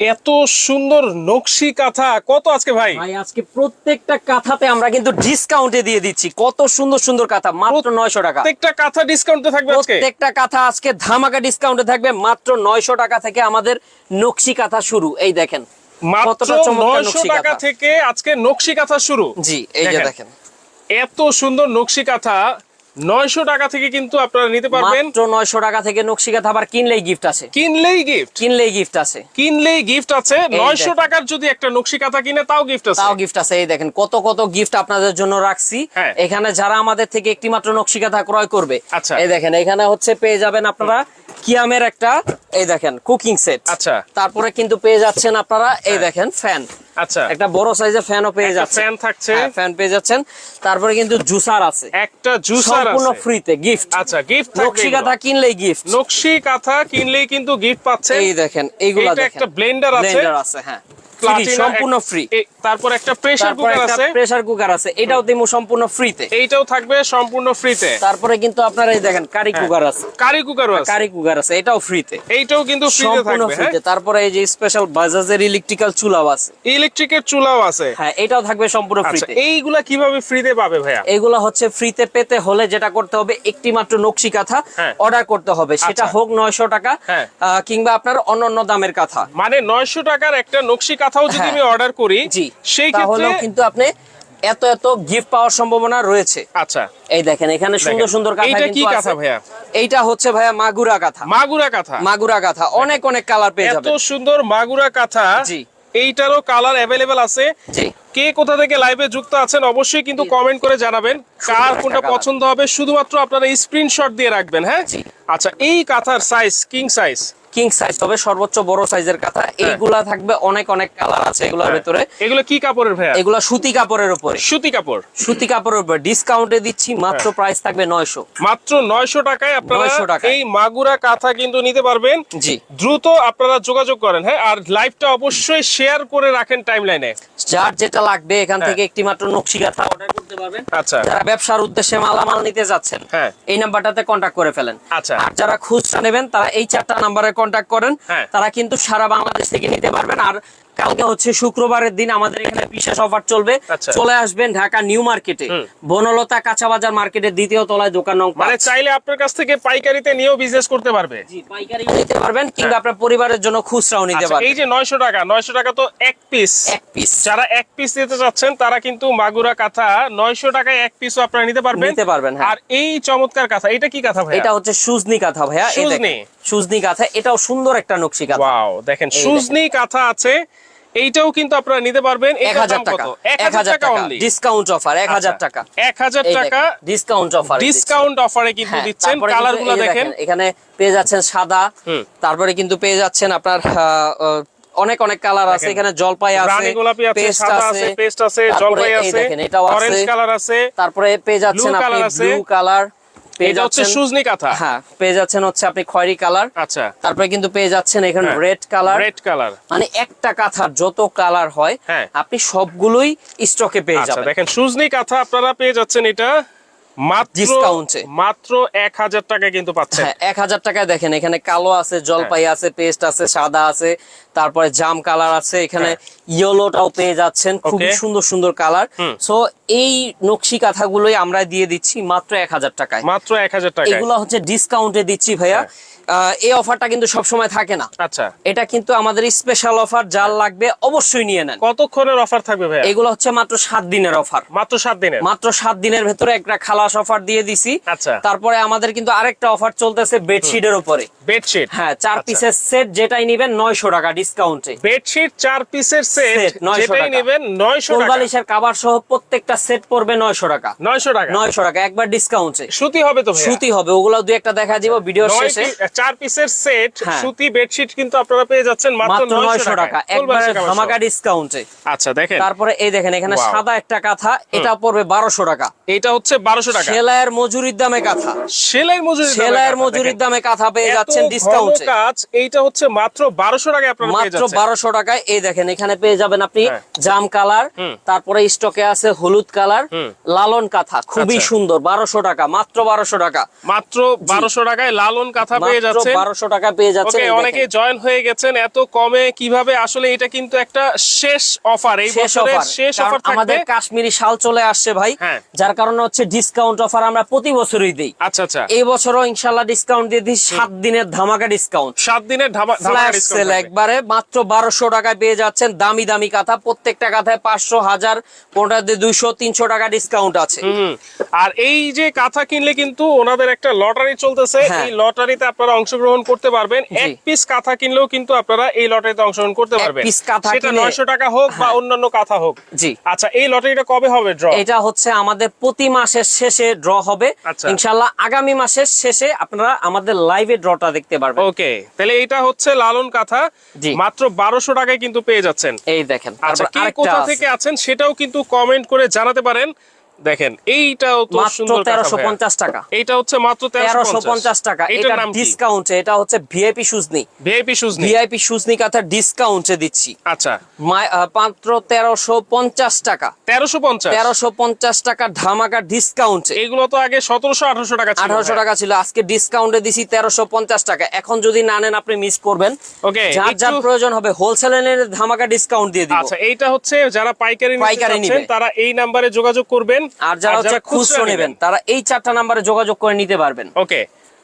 এত সুন্দর নকশি কাঁথা। কত আজকে ভাই? ভাই আজকে প্রত্যেকটা কাঁথাতে আমরা কিন্তু ডিসকাউন্টে দিয়ে দিচ্ছি। কত সুন্দর সুন্দর কাঁথা মাত্র নয়শো টাকা। প্রত্যেকটা কাঁথা ডিসকাউন্টে থাকবে আজকে? প্রত্যেকটা কাঁথা আজকে ধামাকা ডিসকাউন্টে থাকবে মাত্র নয়শো টাকা থেকে আমাদের নকশি কাঁথা শুরু। এই দেখেন মাত্র কতটা চমৎকার নয়শো নকশি টাকা থেকে আজকে নকশি কাঁথা শুরু। জি এই যে। দেখেন। এত সুন্দর নকশি কাঁথা নয়শো টাকা থেকে কিন্তু আপনারা নিতে পারবেন। মাত্র নয়শো টাকা থেকে নকশি কাঁথা কিনলেই গিফট আছে। কিনলেই গিফট কিনলেই গিফট আছে। কিনলেই গিফট আছে। নয়শো। টাকার যদি একটা নকশি কাঁথা কিনে তাও গিফট আছে। তাও গিফট আছে। এই দেখেন কত কত গিফট আপনাদের জন্য রাখছি। হ্যাঁ। এখানে যারা আমাদের থেকে একটি মাত্র নকশি কাঁথা ক্রয় করবে আচ্ছা। এই দেখেন এখানে হচ্ছে পেয়ে যাবেন আপনারা কিয়ামের একটা এই দেখেন কুকিং সেট আচ্ছা। তারপরে কিন্তু পেয়ে যাচ্ছেন আপনারা এই দেখেন ফ্যান আচ্ছা। একটা বড় সাইজের ফ্যানও পেয়ে যাচ্ছে ফ্যান থাকছে। ফ্যান পেয়ে যাচ্ছেন। তারপরে কিন্তু জুসার আছে। একটা জুসার সম্পূর্ণ ফ্রিতে গিফট আচ্ছা গিফট নকশি কাঁথা কিনলেই গিফট নকশি কাঁথা কিনলেই কিন্তু গিফট পাচ্ছেন। এই দেখেন এইগুলা এটা দেখেন। একটা ব্লেন্ডার আছে। ব্লেন্ডার আছে হ্যাঁ। Free, সম্পূর্ণ ফ্রি তারপর একটা প্রেসার কুকার আছে। প্রেসার কুকার আছে। এটাও দিমু সম্পূর্ণ ফ্রিতে এইটাও থাকবে সম্পূর্ণ ফ্রিতে তারপরে কিন্তু আপনারা এই দেখেন কারি কুকার আছে। কারি কুকারও আছে। কারি কুকার আছে এটাও ফ্রিতে এইটাও কিন্তু ফ্রিতে থাকবে হ্যাঁ। ফ্রিতে তারপরে এই যে স্পেশাল বাজাজের ইলেকট্রিক্যাল চুলাও আছে। ইলেকট্রিকের চুলাও আছে। হ্যাঁ এটাও থাকবে সম্পূর্ণ আচ্ছা ফ্রিতে এইগুলা কীভাবে ফ্রিতে পাবে ভাইয়া? এগুলো হচ্ছে ফ্রিতে পেতে হলে যেটা করতে হবে একটি মাত্র নকশি কাঁথা হ্যাঁ। অর্ডার করতে হবে। সেটা আচ্ছা। হোক নয়শো টাকা হ্যাঁ। কিংবা আপনার অন্যান্য দামের কাঁথা। মানে নয়শো টাকার একটা নকশি কাঁথাও যদি হ্যাঁ। আমি অর্ডার করি সেই ক্ষেত্রে কিন্তু আপনি এত এত গিফট পাওয়ার সম্ভাবনা রয়েছে। আচ্ছা। এই দেখেন এখানে সুন্দর সুন্দর কাঁথা এইটা কি কাঁথা ভাইয়া? এইটা হচ্ছে ভাইয়া মাগুরা কাঁথা মাগুরা কাঁথা মাগুরা কাঁথা অনেক অনেক কালার পেয়ে এত সুন্দর মাগুরা কাঁথা জি। এইটারও কালার অ্যাভেলেবেল আছে। জি। কে কোথা থেকে লাইভে যুক্ত আছেন অবশ্যই কিন্তু কমেন্ট করে জানাবেন। কার কোনটা পছন্দ হবে শুধুমাত্র আপনারা স্ক্রিনশট দিয়ে রাখবেন হ্যাঁ? জি। আচ্ছা এই কাঁথার size king size king size হবে সর্বোচ্চ বড় সাইজের কাঁথা। এইগুলা থাকবে অনেক অনেক কালার আছে এগুলোর ভেতরে। এগুলো কি কাপড়ের ভাইয়া? এগুলা সুতি কাপড়ের উপরে। সুতি কাপড়? সুতি কাপড়ের উপরে। ডিসকাউন্টে দিচ্ছি মাত্র প্রাইস থাকবে নয়শো। মাত্র নয়শো টাকায় আপনারা এই মাগুরা কাঁথা কিন্তু নিতে পারবেন। জি। দ্রুত আপনারা যোগাযোগ করেন হ্যাঁ? আর লাইভটা অবশ্যই শেয়ার করে রাখেন টাইম লাইনে যার যেটা লাগবে এখান হ্যাঁ। থেকে একটি মাত্র নকশি কাঁথা অর্ডার করতে পারবেন। আচ্ছা। যারা ব্যবসার উদ্দেশ্যে মালামাল নিতে যাচ্ছেন হ্যাঁ। এই নাম্বারটাতে কন্টাক্ট করে ফেলেন। আচ্ছা। আর যারা খুচরা নেবেন তারা এই চারটা নাম্বারে কন্ট্যাক্ট করেন হ্যাঁ। তারা কিন্তু সারা বাংলাদেশ থেকে নিতে পারবেন আর কালকে হচ্ছে শুক্রবারের দিন আমাদের এখানে বিশেষ অফার চলবে। আচ্ছা। চলে আসবেন ঢাকা নিউ মার্কেটে। বনলতা কাঁচা বাজার মার্কেটের দ্বিতীয় তলায় দোকান নং মানে চাইলে আপনার কাছ থেকে পাইকারিতে নিয়েও বিজনেস করতে পারবে। জি পাইকারি নিতে পারবেন কিংবা আপনার পরিবারের জন্য খুচরাও নিতে হ্যাঁ। আচ্ছা, পারবেন। এই যে নয়শো টাকা নয়শো টাকা তো এক পিস এক পিস যারা এক পিস নিতে চাচ্ছেন তারা কিন্তু মাগুরা কাঁথা নয়শো টাকায় এক পিসও আপনারা নিতে পারবেন। নিতে পারবেন, হ্যাঁ। আর এই চমৎকার কাঁথা এটা কি কাঁথা ভাই এটা হচ্ছে সুজনি কাঁথা ভাইয়া। এই সুজনি? দেখেন সুজনি কাঁথা এটাও সুন্দর একটা নকশি কাঁথা। ওয়াও দেখেন সুজনি কাঁথা আছে এইটাও কিন্তু আপনারা নিতে পারবেন। এক হাজার টাকা। এক হাজার টাকা ডিসকাউন্ট অফার এক হাজার টাকা। এক হাজার টাকা ডিসকাউন্ট অফার ডিসকাউন্ট অফারে কিন্তু দিচ্ছেন। কালারগুলো দেখেন। এখানে পেয়ে যাচ্ছেন সাদা। তারপরে কিন্তু পেয়ে যাচ্ছেন আপনার অনেক অনেক কালার আছে। এখানে জলপাই আছে রানী গোলাপি আছে সাদা আছে। পেস্ট আছে জলপাই আছে দেখেন এটাও অরেঞ্জ কালার আছে তারপরে পেয়ে যাচ্ছেন আপনি আছে। ব্লু কালার পেয়ে যাচ্ছেন সুজনি কাঁথা। হ্যাঁ পেয়ে যাচ্ছেন হচ্ছে আপনি খয়েরি কালার। আচ্ছা। তারপরে কিন্তু পেয়ে যাচ্ছেন এখানে হ্যাঁ। Red colour. Red colour. মানে একটা কাঁথার যত কালার হয় হ্যাঁ। আপনি সবগুলোই স্টকে পেয়ে আচ্ছা যাবেন। দেখেন সুজনি কাঁথা আপনারা পেয়ে যাচ্ছেন এটা মাত্র এক হাজার টাকায় কিন্তু পাচ্ছেন। হ্যাঁ এক হাজার টাকায় দেখেন এখানে কালো আছে জলপাই হ্যাঁ। আছে পেস্ট আছে সাদা আছে তারপরে জাম কালার আছে এখানে ইয়েলোটাও পেয়ে যাচ্ছেন খুব সুন্দর সুন্দর কালার। তো সো এই নকশি কাঁথাগুলোই আমরা দিয়ে দিচ্ছি মাত্র এক হাজার টাকায়। মাত্র এক হাজার টাকা এগুলো হচ্ছে ডিসকাউন্টে দিচ্ছি ভাইয়া। এই অফারটা কিন্তু সবসময় থাকে না। আচ্ছা। এটা কিন্তু আমাদের স্পেশাল অফার যার লাগবে অবশ্যই নিয়ে নেন। কতক্ষণের অফার থাকবে ভাইয়া? এগুলো হচ্ছে মাত্র সাত দিনের অফার মাত্র সাত দিনের? মাত্র সাত দিনের ভেতরে একটা খালাস অফার দিয়ে দিছি। আচ্ছা। তারপরে আমাদের কিন্তু আরেকটা অফার চলতেছে বেডশিটের উপরে। বেডশিট হ্যাঁ চার আচ্ছা। পিসের সেট যেটাই নিবেন নয়শো টাকা ডিসকাউন্টে বেডশিট চার পিসের সেট 900 যেটাই নেবেন নয়শো টাকা। কোলবালিশের কাবার সহ প্রত্যেকটা সেট পড়বে নয়শো টাকা। নয়শো টাকা। নয়শো টাকা একবার ডিসকাউন্টে সুতি হবে তো? সুতি হবে ওগুলো দুই একটা দেখা দিব ভিডিওর নয় শেষে। চার পিসের সেট হ্যাঁ। সুতি বেডশিট কিন্তু আপনারা পেয়ে যাচ্ছেন মাত্র মাত্র নয়শো নয়শো টাকা টাকা একবার ধামাকা ডিসকাউন্টে আচ্ছা দেখেন। তারপরে এই দেখেন এখানে সাদা একটা কাঁথা এটা পড়বে বারোশো টাকা। এটা হচ্ছে বারোশো টাকা। সেলাইয়ের মজুরির দামে কাঁথা। সেলাই মজুরি সেলাইয়ের মজুরির দামে কাঁথা পেয়ে যাচ্ছেন ডিসকাউন্টে কাজ এইটা হচ্ছে মাত্র বারোশো টাকা আপনারা পেয়ে মাত্র যাচ্ছেন। বারোশো টাকায় এই দেখেন এখানে পেয়ে যাবেন আপনি হ্যাঁ। জাম কালার তারপরে স্টকে আছে হলুদ কালার লালন কাঁথা খুবই আচ্ছা। সুন্দর বারোশো টাকা মাত্র বারোশো টাকা। মাত্র বারোশো টাকায় লালন কাঁথা পেয়ে মাত্র যাচ্ছেন। বারোশো টাকা পেয়ে যাচ্ছেন ওকে অনেকে জয়েন হয়ে গেছেন। এত কমে কীভাবে? আসলে এটা কিন্তু একটা শেষ অফার এই বছরের শেষ অফার থাকবে। আমাদের কাশ্মীরি শাল চলে আসছে ভাই হ্যাঁ। যার কারণে হচ্ছে ডিসকাউন্ট অফার আমরা প্রতি বছরই দিই। আচ্ছা আচ্ছা। এই বছরও ইনশাল্লাহ ডিসকাউন্ট দিয়ে দিই। সাত দিনের ধামাকা ডিসকাউন্ট সাত দিনের ধামাকা থাকবে। একবারে মাত্র বারোশো টাকায় পেয়ে যাচ্ছেন। দামি দামি কাঁথা। প্রত্যেকটা কাঁথায় পাঁচশো হাজার পনেরো দুইশো তিনশো টাকা ডিসকাউন্ট আছে। আর এই যে কাঁথা কিনলে কিন্তু ওনাদের একটা লটারি চলতেছে। হ্যাঁ। এই লটারিতে আপনারা অংশগ্রহণ করতে পারবেন। এক পিস কাঁথা কিনলেও কিন্তু আপনারা এই লটারিতে অংশগ্রহণ করতে পারবেন। কাঁথা সেটা কিনে- নয়শো টাকা হোক বা অন্যান্য কাঁথা হোক। জি। আচ্ছা এই লটারিটা কবে হবে ড্র এটা হচ্ছে আমাদের প্রতি মাসের শেষে ড্র হবে। আচ্ছা। ইনশাল্লাহ আগামী মাসের শেষে আপনারা আমাদের লাইভে ড্রটা দেখতে পারবেন। ওকে তাহলে এটা হচ্ছে লালন কাঁথা। মাত্র বারোশো টাকায় কিন্তু পেয়ে যাচ্ছেন। এই দেখেন আচ্ছা কে কোথা থেকে আছেন সেটাও কিন্তু কমেন্ট করে জানাতে পারেন। দেখেন এইটাও তো সুন্দর কাঁথা তেরোশো ভাইয়া। পঞ্চাশ টাকা। এইটা হচ্ছে মাত্র তেরোশো পঞ্চাশ। টাকা। এটার এটা ডিসকাউন্ট এটা হচ্ছে ভিআইপি সুজনি ভিআইপি শুজ ভিআইপি সুজনি কাঁথা ডিসকাউন্টে দিচ্ছি। আচ্ছা। মাত্র তেরোশো পঞ্চাশ টাকা। তেরোশো পঞ্চাশ? তেরোশো পঞ্চাশ টাকা ধামাকা ডিসকাউন্টে এইগুলো তো আগে সতেরোশো আঠারোশো টাকা ছিল আঠারোশো। টাকা ছিল। আজকে ডিসকাউন্টে দিছি তেরোশো পঞ্চাশ টাকা। এখন যদি না নেন আপনি মিস করবেন। ওকে যার যার প্রয়োজন হবে হোলসেলের ধামাকা ডিসকাউন্ট দিয়ে দিব। আচ্ছা এইটা হচ্ছে যারা পাইকারি নিতে পাইকারি চাচ্ছেন। তারা এই নাম্বারে যোগাযোগ করবেন। আর যারা হচ্ছে খুচরো নেবেন তারা এই চারটা নাম্বারে যোগাযোগ করে নিতে পারবেন ওকে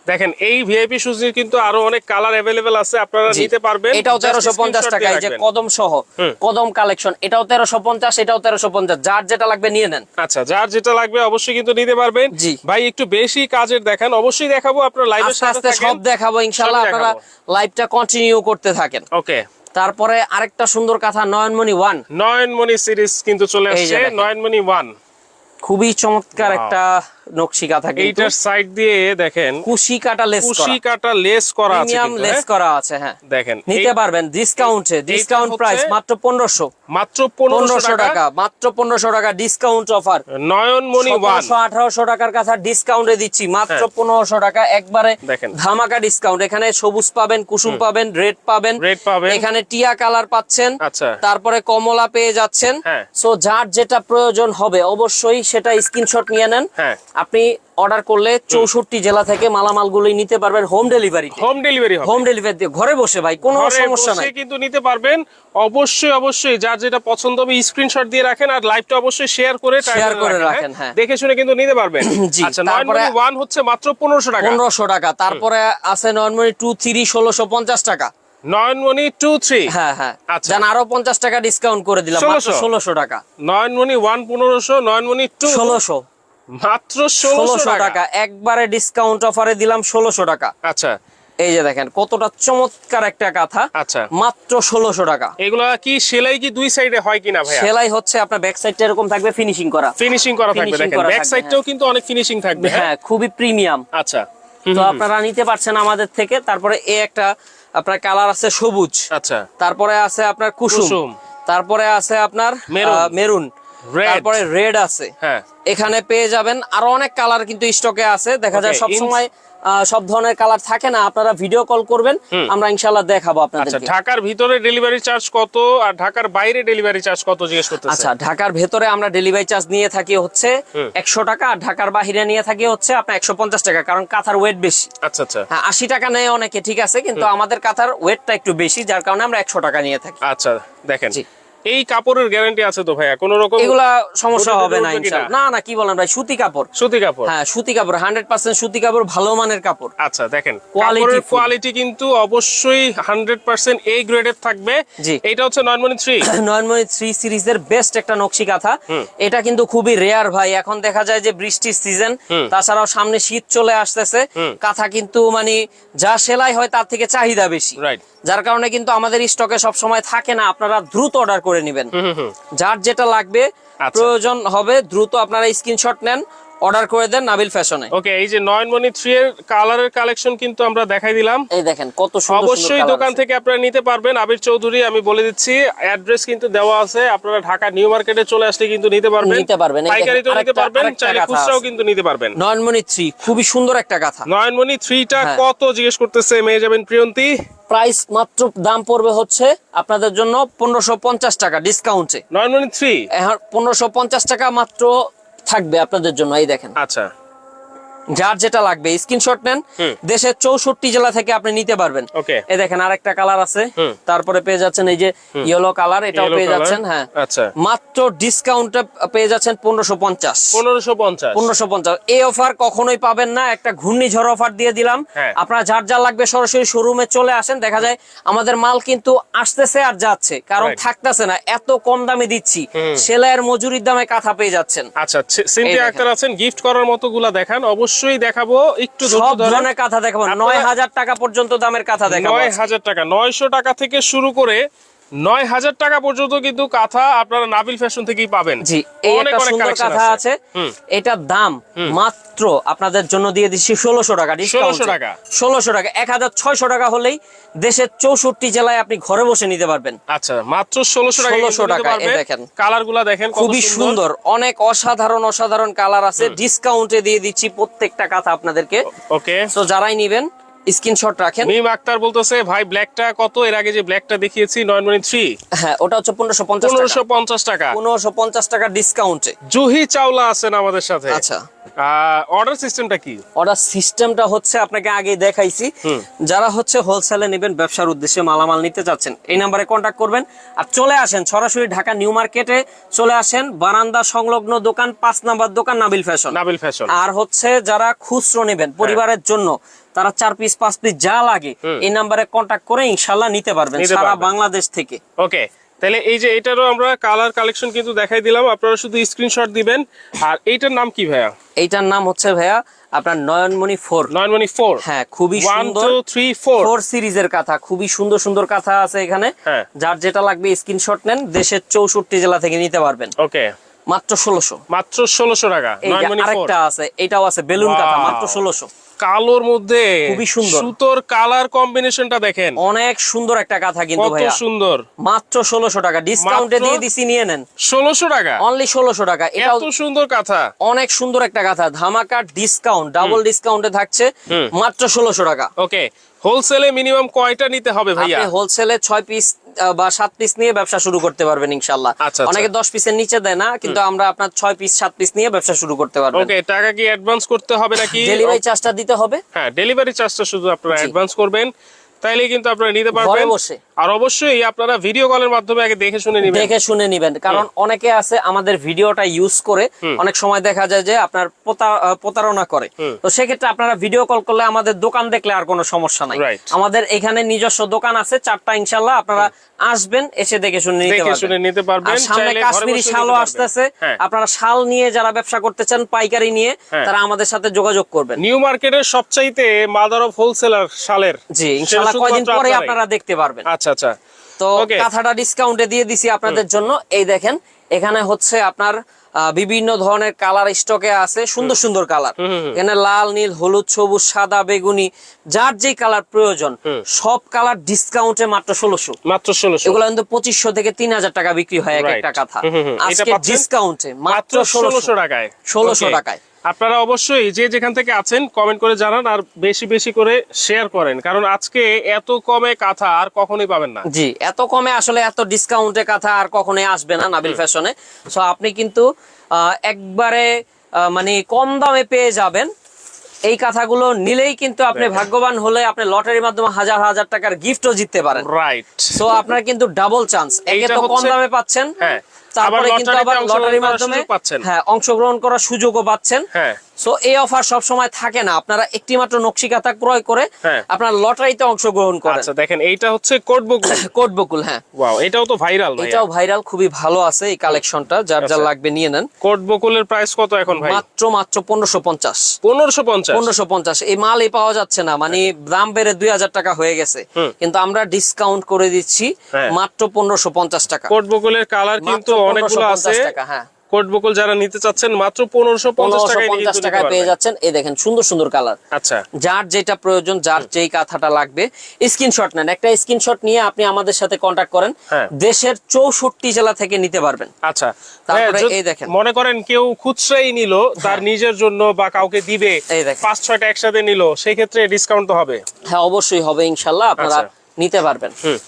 দেখেন এই ভিআইপি শুজের কিন্তু আরো অনেক কালার अवेलेबल আছে আপনারা জি। নিতে পারবেন এটাও Just তেরোশো পঞ্চাশ screenshot টাকা দিয়ে এই যে রাখবেন। কদম সহ হুম। কদম কালেকশন এটাও তেরোশো পঞ্চাশ এটাও তেরোশো পঞ্চাশ যার যেটা লাগবে নিয়ে নেন আচ্ছা যার যেটা লাগবে অবশ্যই কিন্তু নিতে পারবেন জি। ভাই একটু বেশি কাজের দেখান অবশ্যই দেখাবো আপনার লাইভের আস্তে সাথে আস্তে সব দেখাবো ইনশাল্লাহ আপনারা লাইভটা কন্টিনিউ করতে থাকেন ওকে তারপরে আরেকটা সুন্দর কথা নয়নমণি ওয়ান নয়নমণি সিরিজ কিন্তু চলে এই যে আসছে দেখেন। নয়নমণি ওয়ান খুবই চমৎকার একটা নকশি কাঁথা এইটার সাইড দিয়ে দেখেন কুশি কাটা লেস কুশি কাটা লেস করা আছে প্রিমিয়াম লেস হ্যাঁ? করা আছে হ্যাঁ। দেখেন নিতে পারবেন ডিসকাউন্টে ডিসকাউন্ট প্রাইস মাত্র পনেরোশো। মাত্র পনেরোশো পনেরোশো টাকা। টাকা মাত্র পনেরোশো টাকা ডিসকাউন্ট অফার নয়নমণি ওয়ান সতেরোশো আঠারোশো টাকার কাছা ডিসকাউন্টে দিচ্ছি মাত্র হ্যাঁ। পনেরোশো টাকা। একবারে ধামাকা ডিসকাউন্ট এখানে সবুজ পাবেন কুসুম পাবেন রেড পাবেন। Red পাবেন। এখানে টিয়া কালার পাচ্ছেন। আচ্ছা। তারপরে কমলা পেয়ে যাচ্ছেন। হ্যাঁ। সো যার যেটা প্রয়োজন হবে অবশ্যই সেটা স্ক্রিনশট নিয়ে নেন। হ্যাঁ। আপনি অর্ডার করলে চৌষট্টি জেলা থেকে মালামালগুলি নিতে পারবেন home delivery home delivery home delivery দিয়ে ঘরে বসে ভাই কোনো সমস্যা নাই। কিন্তু নিতে পারবেন। অবশ্যই অবশ্যই যার যেটা পছন্দ হবে স্ক্রিনশট দিয়ে রাখেন আর লাইভটা অবশ্যই শেয়ার করে শেয়ার করে রাখেন, রাখেন, হ্যাঁ। দেখে শুনে কিন্তু নিতে পারবেন। জি, আচ্ছা তারপরে- নয়নমণি ওয়ান হচ্ছে মাত্র পনেরোশো টাকা। পনেরোশো টাকা তারপরে আছে টু থ্রি ষোলোশো পঞ্চাশ টাকা। নয়নমণি টু থ্রি হ্যাঁ হ্যাঁ। আচ্ছা। আরও পঞ্চাশ টাকা ডিসকাউন্ট করে দিলাম ষোলোশো। টাকা। নয়নমণি ওয়ান পনেরোশো নয়নমণি টু ষোলোশো। মাত্র ষোলোশো টাকা। একবারে ডিসকাউন্ট অফারে দিলাম ষোলোশো টাকা। আচ্ছা। এই যে দেখেন কতটা চমৎকার একটা কাঁথা। আচ্ছা। মাত্র ষোলোশো টাকা। এগুলা কি সেলাই কি দুই সাইডে হয় কিনা ভাইয়া? সেলাই হচ্ছে আপনার ব্যাক সাইডটা এরকম থাকবে ফিনিশিং করা। ফিনিশিং করা থাকবে দেখেন। ব্যাক সাইডটাও কিন্তু অনেক ফিনিশিং থাকবে হ্যাঁ? হ্যাঁ খুবই প্রিমিয়াম আচ্ছা। তো আপনারা নিতে পারছেন আমাদের থেকে। তারপরে এ একটা আপনার কালার আছে সবুজ। আচ্ছা। তারপরে আছে আপনার কুসুম। তারপরে আছে আপনার মেরুন। তারপরে রেড আছে। হ্যাঁ। এখানে পেয়ে যাবেন। আরও অনেক কালার কিন্তু স্টকে আছে। দেখা যায় সব সময় সব ধরনের কালার থাকে না। আপনারা ভিডিও কল করবেন। আমরা ইনশাল্লাহ দেখাবো আচ্ছা আপনাদেরকে ঢাকার ভিতরে ডেলিভারি চার্জ কত আর ঢাকার বাইরে ডেলিভারি চার্জ কত জিজ্ঞেস করতেছে? আচ্ছা ঢাকার ভেতরে আমরা ডেলিভারি চার্জ নিয়ে থাকি হচ্ছে একশো টাকা আর ঢাকার বাহিরে নিয়ে থাকি হচ্ছে আপনার একশো পঞ্চাশ টাকা কারণ কাঁথার ওয়েট বেশি। আচ্ছা আচ্ছা। হ্যাঁ আশি টাকা নেয় অনেকে ঠিক আছে? কিন্তু আমাদের কাঁথার ওয়েটটা একটু বেশি যার কারণে আমরা একশো টাকা নিয়ে থাকি। আচ্ছা দেখেন। এই কাপড়ের গ্যারান্টি আছে তো ভাইয়া? কোন রকম এগুলা সমস্যা হবে না না? না কি বলেন ভাই? সুতি কাপড়। সুতি কাপড়। হ্যাঁ সুতি কাপড় হান্ড্রেড পার্সেন্ট সুতি কাপড় ভালো মানের কাপড়। আচ্ছা দেখেন কাপড়ের কোয়ালিটি কিন্তু অবশ্যই হান্ড্রেড পার্সেন্ট এ গ্রেডের থাকবে। জি। এটা হচ্ছে নয়নমণি থ্রি নয়নমণি থ্রি সিরিজের বেস্ট একটা নকশি কাঁথা। এটা কিন্তু খুবই রেয়ার ভাই। এখন দেখা যায় যে বৃষ্টির সিজন তাছাড়াও সামনে শীত চলে আসতেছে। কাঁথা কিন্তু মানে যা সেলাই হয় তার থেকে চাহিদা বেশি। রাইট যার কারণে কিন্তু আমাদের স্টকে সব সময় থাকে না। আপনারা দ্রুত অর্ডার করে নেবেন। যার যেটা লাগবে আচ্ছা। প্রয়োজন হবে দ্রুত আপনারা স্ক্রিনশট নেন। অর্ডার করে দেন নাবিল ফ্যাশনে। ওকে এই যে নয়নমণি থ্রি এর কালারের কালেকশন কিন্তু আমরা দেখাই দিলাম। এই দেখেন কত সুন্দর অবশ্যই দোকান থেকে আপনারা নিতে পারবেন। আবির চৌধুরী আমি বলে দিচ্ছি অ্যাড্রেস কিন্তু দেওয়া আছে। আপনারা ঢাকা নিউ মার্কেটে চলে আসলে কিন্তু নিতে পারবেন। নিতে পারবেন। পাইকারি তো নিতে পারবেন চাইলে খুচরাও কিন্তু নিতে পারবেন। নয়নমণি থ্রি খুবই সুন্দর একটা কাঁথা নয়নমণি থ্রিটা হ্যাঁ। কত জিজ্ঞেস করতেছে মেয়ে যাবেন প্রিয়ন্তী? প্রাইস মাত্র দাম পড়বে হচ্ছে আপনাদের জন্য পনেরোশো পঞ্চাশ টাকা ডিসকাউন্টে নয়নমণি থ্রি? পনেরোশো পঞ্চাশ টাকা মাত্র থাকবে আপনাদের জন্য এই দেখেন। আচ্ছা। যার যেটা লাগবে স্ক্রিনশট নেন। দেশের চৌষট্টি জেলা থেকে আপনি নিতে পারবেন। এই দেখেন আরেকটা কালার আছে। তারপরে পেয়ে যাচ্ছেন এই যে ইয়েলো কালার এটাও পেয়ে যাচ্ছেন হ্যাঁ। আচ্ছা। মাত্র ডিসকাউন্টে পেয়ে যাচ্ছেন পনেরোশো পঞ্চাশ। পনেরোশো পঞ্চাশ। পনেরোশো পঞ্চাশ। এই অফার কখনোই পাবেন না। একটা ঘূর্ণিঝড় অফার দিয়ে দিলাম। আপনার আপনারা যার যা লাগবে সরাসরি শোরুমে চলে আসেন। দেখা যায় আমাদের মাল কিন্তু আসতেছে আর যাচ্ছে। কারণ থাকতেছে না। এত কম দামে দিচ্ছি। সেলাইয়ের মজুরির দামে কাঁথা পেয়ে যাচ্ছেন। আচ্ছা আক্তার আছেন। গিফট করার মতো গুলা দেখান। অবশ্যই দেখাবো। একটু সব ধরনের কাঁথা দেখাবো। নয় হাজার টাকা পর্যন্ত দামের কাঁথা দেখাবো নয় হাজার টাকা নয়শো টাকা থেকে শুরু করে নয় হাজার টাকা পর্যন্ত কিন্তু কাঁথা আপনারা নাবিল ফ্যাশন থেকেই পাবেন। জি অনেক একটা অনেক সুন্দর কাঁথা আছে। এটার দাম মাত্র আপনাদের জন্য দিয়ে দিচ্ছি ষোলোশো টাকা 1600 টাকা। ষোলোশো টাকা। এক হাজার ছয়শো টাকা হলেই দেশের চৌষট্টি জেলায় আপনি ঘরে বসে নিতে পারবেন। আচ্ছা মাত্র ষোলোশো টাকা 1600 টাকা, দেখেন। কালারগুলা দেখেন খুবই সুন্দর। অনেক অসাধারণ অসাধারণ কালার আছে। ডিসকাউন্টে দিয়ে দিচ্ছি প্রত্যেকটা কাঁথা আপনাদেরকে। ওকে। তো যারাই নিবেন স্ক্রিনশট রাখেন। মিম আক্তার বলতেছে ভাই ব্ল্যাকটা কত? এর আগে যে ব্ল্যাকটা দেখিয়েছি নয় মানে থ্রি হ্যাঁ ওটা হচ্ছে পনেরোশো পঞ্চাশ পনেরোশো পঞ্চাশ টাকা। পনেরোশো পঞ্চাশ টাকা ডিসকাউন্টে জুহি চাওলা আছেন আমাদের সাথে। আচ্ছা। অর্ডার সিস্টেমটা কি? অর্ডার সিস্টেমটা হচ্ছে আপনাকে আগে দেখাইছি। যারা হচ্ছে হোলসেলে নেবেন ব্যবসার উদ্দেশ্যে মালামাল নিতে চাচ্ছেন এই নাম্বারে কন্ট্যাক্ট করবেন। আর চলে আসেন সরাসরি ঢাকা নিউ মার্কেটে। চলে আসেন বারান্দা সংলগ্ন দোকান পাঁচ নাম্বার দোকান নাবিল ফ্যাশন। নাবিল ফ্যাশন। আর হচ্ছে যারা খুচরো নেবেন পরিবারের জন্য তারা চার পিস পাঁচ পিস যা লাগে এই নাম্বারে কন্ট্যাক্ট করে ইনশাল্লাহ নিতে পারবেন সারা বাংলাদেশ থেকে। ওকে তাহলে এই যে এটারও আমরা কালার কালেকশন কিন্তু দেখাই দিলাম। আপনারা শুধু স্ক্রিনশট দিবেন। আর এইটার নাম কি ভাইয়া? এইটার নাম হচ্ছে ভাইয়া আপনার নয়নমণি ফোর। নয় মানে ফোর। হ্যাঁ খুবই সুন্দর থ্রি ফোর ফোর সিরিজের কাঁথা খুবই সুন্দর সুন্দর কাঁথা আছে এখানে। হ্যাঁ। যার যেটা লাগবে স্ক্রিনশট নেন দেশের চৌষট্টি জেলা থেকে নিতে পারবেন। ওকে মাত্র ষোলোশো। মাত্র ষোলোশো টাকা আরেকটা আছে এটাও আছে বেলুন কাঁথা মাত্র ষোলোশো। কালোর মধ্যে খুবই সুন্দর। সুতোর কালার কম্বিনেশনটা দেখেন। অনেক সুন্দর একটা কাঁথা কিন্তু কত সুন্দর। মাত্র 1600 টাকা। ডিসকাউন্টে দিয়ে দিছি নিয়ে নেন। 1600 টাকা? অনলি 1600 টাকা। এটা এত সুন্দর কাঁথা অনেক সুন্দর একটা কাঁথা ধামাকা ডিসকাউন্ট ডাবল ডিসকাউন্টে থাকছে। মাত্র 1600 টাকা। ওকে হোলসেলে মিনিমাম কয়টা নিতে হবে ভাইয়া? আপনি হোলসেলে ছয় পিস বা সাত পিস নিয়ে ব্যবসা শুরু করতে পারবেন ইনশাল্লাহ আচ্ছা, আচ্ছা। অনেকে দশ পিসের নিচে দেয় না কিন্তু আমরা আপনার ছয় পিস সাত পিস নিয়ে ব্যবসা শুরু করতে পারবেন। ওকে টাকা কি অ্যাডভান্স করতে হবে নাকি? ডেলিভারি চার্জটা দিতে হবে। হ্যাঁ ডেলিভারি চার্জটা শুধু আপনারা অ্যাডভান্স করবেন তাইলে কিন্তু আপনারা নিতে পারবেন। ঘরে বসে। আর অবশ্যই আপনারা ভিডিও কলের মাধ্যমে আগে দেখে শুনে নেবেন। দেখে শুনে নিবেন। কারণ অনেকে আছে আমাদের ভিডিওটা ইউজ করে অনেক সময় দেখা যায় যে আপনার প্রতারণা করে। তো সেক্ষেত্রে আপনারা ভিডিও কল করলে আমাদের দোকান দেখলে আর কোনো সমস্যা নাই। আমাদের এখানে নিজস্ব দোকান আছে চারটা ইনশাল্লাহ আপনারা আসবেন এসে দেখে শুনে নিতে দেখে শুনে পারবেন নিতে পারবেন সামনে কাশ্মীরি শালও আসতেছে। হ্যাঁ। আপনারা শাল নিয়ে যারা ব্যবসা করতে চান পাইকারি নিয়ে হ্যাঁ। তারা আমাদের সাথে যোগাযোগ করবেন। নিউ মার্কেটের সবচাইতে মাদার অফ হোলসেলার শালের। জি ইনশাল্লাহ কয়দিন পরে আপনারা দেখতে পারবেন। আচ্ছা আচ্ছা। তো কাঁথাটা ডিসকাউন্টে দিয়ে দিছি আপনাদের জন্য। এই দেখেন এখানে হচ্ছে আপনার বিভিন্ন ধরনের কালার স্টকে আছে সুন্দর সুন্দর কালার এখানে লাল নীল হলুদ সবুজ সাদা বেগুনি যার যে কালার প্রয়োজন সব কালার ডিসকাউন্টে মাত্র ষোলোশো। মাত্র ষোলোশো। এগুলো কিন্তু পঁচিশশো থেকে তিন হাজার টাকা বিক্রি হয় এক একটা কাঁথা। আজকে ডিসকাউন্টে মাত্র ষোলোশো টাকায়। ষোলোশো টাকায়। আপনারা অবশ্যই যে যেখান থেকে আছেন কমেন্ট করে জানান আর বেশি বেশি করে শেয়ার করেন। কারণ আজকে এত কমে কাঁথা আর কখনোই পাবেন না। জি এত কমে আসলে এত ডিসকাউন্টে কাঁথা আর কখনোই আসবে না নাবিল ফ্যাশনে সো আপনি কিন্তু আহ, একবারে মানে কম দামে পেয়ে যাবেন। এই কথাগুলো নিলেই কিন্তু আপনি ভাগ্যবান হলে আপনি লটারির মাধ্যমে হাজার হাজার টাকার গিফটও জিততে পারেন। রাইট সো আপনার কিন্তু ডাবল চান্স একে তো কম দামে পাচ্ছেন। হ্যাঁ। তারপরে কিন্তু আবার লটারির মাধ্যমে পাচ্ছেন। হ্যাঁ অংশগ্রহণ করার সুযোগও পাচ্ছেন। হ্যাঁ। সো এই অফার সব সময় থাকে না। আপনারা একটি মাত্র নকশি কাঁথা ক্রয় করে হ্যাঁ। আপনার লটারিতে অংশগ্রহণ করেন। আচ্ছা দেখেন এইটা হচ্ছে কোট বুক কোট বকুল হ্যাঁ। ওয়াও এটাও তো ভাইরাল ভাই এটাও ভাইরাল খুবই ভালো আছে এই কালেকশনটা যার আচ্ছা। লাগবে নিয়ে নেন। কোট বকুলের প্রাইস কত এখন ভাই? মাত্র মাত্র পনেরোশো পঞ্চাশ। পনেরোশো পঞ্চাশ? পনেরোশো পঞ্চাশ। এই পাওয়া যাচ্ছে না। মানে দাম বেড়ে দুই হাজার টাকা হয়ে গেছে। কিন্তু আমরা ডিসকাউন্ট করে দিচ্ছি হ্যাঁ। মাত্র পনেরোশো পঞ্চাশ টাকা। কোট বকুলের কালার কিন্তু অনেকগুলো আছে। 1550 টাকা হ্যাঁ। কোট বকুল যারা নিতে চাচ্ছেন মাত্র পনেরোশো পঞ্চাশ টাকায় পেয়ে যাচ্ছেন। এই দেখেন সুন্দর সুন্দর কালার। আচ্ছা। যার যেটা প্রয়োজন যার যেই কাঁথাটা লাগবে স্ক্রিনশট নেন। একটা স্ক্রিনশট নিয়ে আপনি আমাদের সাথে কন্ট্যাক্ট করেন। হ্যাঁ। দেশের চৌষট্টি জেলা থেকে নিতে পারবেন। আচ্ছা। তারপরে হ্যাঁ, এই দেখেন। মনে করেন কেউ খুচরাই নিল তার নিজের জন্য বা কাউকে দিবে এই দেখেন। পাঁচ ছয়টা একসাথে নিল সেই ক্ষেত্রে ডিসকাউন্ট তো হবে। হ্যাঁ অবশ্যই হবে ইনশাল্লাহ। আপনারা আচ্ছা। নিতে পারবেন। হুম।